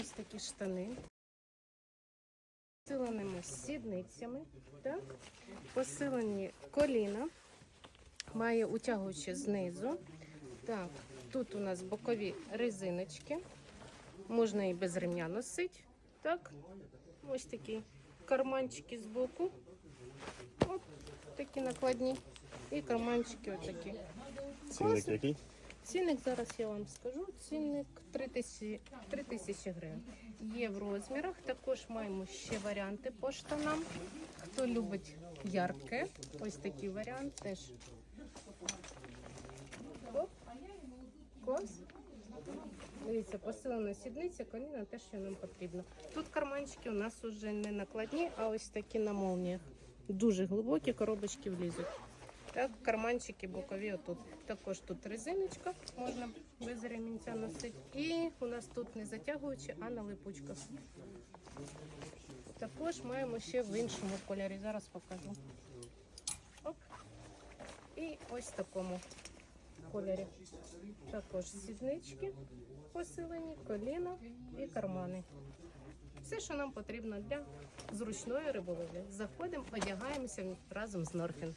ось такі штани. Посиленими сідницями. Так. Посилені коліна. Має утягуючі знизу. Так, тут у нас бокові резиночки. Можна і без ремня носити. Так, ось такі карманчики з боку. От такі накладні. І карманчики отакі. Який? Цінник зараз я вам скажу. Цінник 3 тисячі, 3 тисячі гривень. Є в розмірах. Також маємо ще варіанти по штанам. Хто любить ярке, ось такий варіант теж. Клас. Дивіться, посилена сідниця, коліна те, що нам потрібно. Тут карманчики у нас вже не накладні, а ось такі на молніях. Дуже глибокі коробочки влізуть. Так, карманчики бокові отут. Також тут резиночка, можна без ремінця носити. І у нас тут не затягуючи, а на липучках. Також маємо ще в іншому кольорі. Зараз покажу. Оп. І ось в такому кольорі. Також сіднички посилені, коліна і кармани. Все, що нам потрібно для зручної риболовлі. Заходимо, одягаємося разом з Норфін.